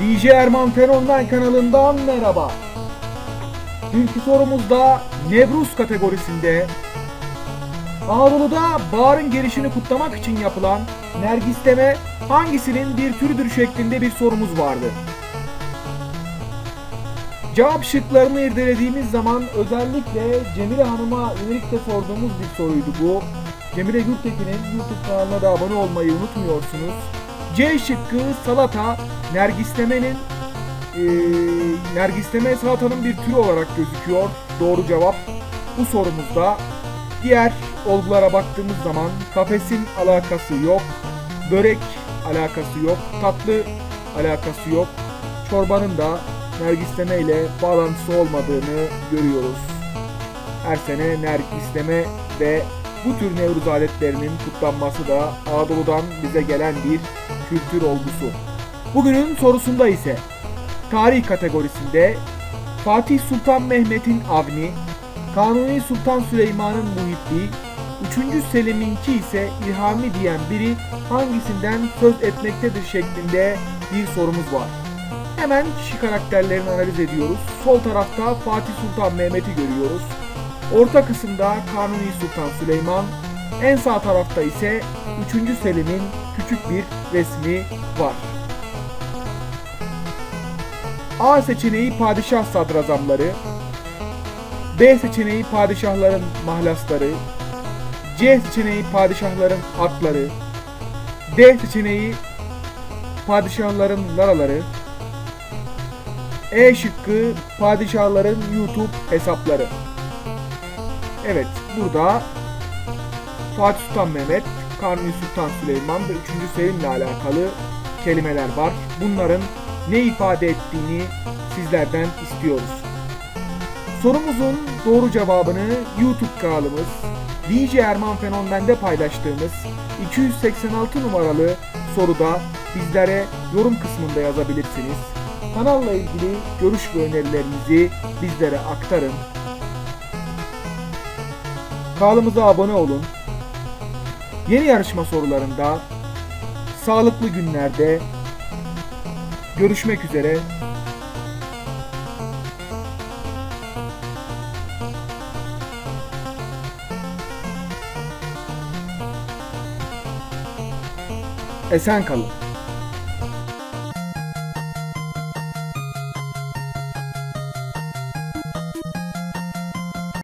DJ Erman Fenomen kanalından merhaba. Dünkü sorumuzda Nevruz kategorisinde Anadolu'da baharın gelişini kutlamak için yapılan nergisleme hangisinin bir türüdür şeklinde bir sorumuz vardı. Cevap şıklarını irdelediğimiz zaman özellikle Cemile Hanım'a yönelik de sorduğumuz bir soruydu bu. Cemile Gültekin'in YouTube kanalına da abone olmayı unutmuyorsunuz. C şıkkı salata nergislemenin eee nergisleme salatanın bir türü olarak gözüküyor. Doğru cevap bu sorumuzda. Diğer olgulara baktığımız zaman kafesin alakası yok, börek alakası yok, tatlı alakası yok. Çorbanın da nergisleme ile bağlantısı olmadığını görüyoruz. Her sene nergisleme ve bu tür Nevruz adetlerinin kutlanması da Anadolu'dan bize gelen bir kültür olgusu. Bugünün sorusunda ise tarih kategorisinde Fatih Sultan Mehmet'in Avni, Kanuni Sultan Süleyman'ın Muhibbi, 3. Selim'inki ise İlhami diyen biri hangisinden söz etmektedir şeklinde bir sorumuz var. Hemen kişi karakterlerini analiz ediyoruz. Sol tarafta Fatih Sultan Mehmet'i görüyoruz. Orta kısımda Kanuni Sultan Süleyman, en sağ tarafta ise 3. Selim'in küçük bir resmi var. A seçeneği padişah sadrazamları, B seçeneği padişahların mahlasları, C seçeneği padişahların atları, D seçeneği padişahların laraları, E şıkkı padişahların YouTube hesapları. Evet burada Fatih Sultan Mehmet, Kanuni Sultan Süleyman ve 3. Selim'le alakalı kelimeler var. Bunların ne ifade ettiğini sizlerden istiyoruz. Sorumuzun doğru cevabını YouTube kanalımız DJ Erman Fenomen'de paylaştığımız 286 numaralı soruda bizlere yorum kısmında yazabilirsiniz. Kanalla ilgili görüş ve önerilerinizi bizlere aktarın. Kanalımıza abone olun. Yeni yarışma sorularında sağlıklı günlerde görüşmek üzere. Esen kalın.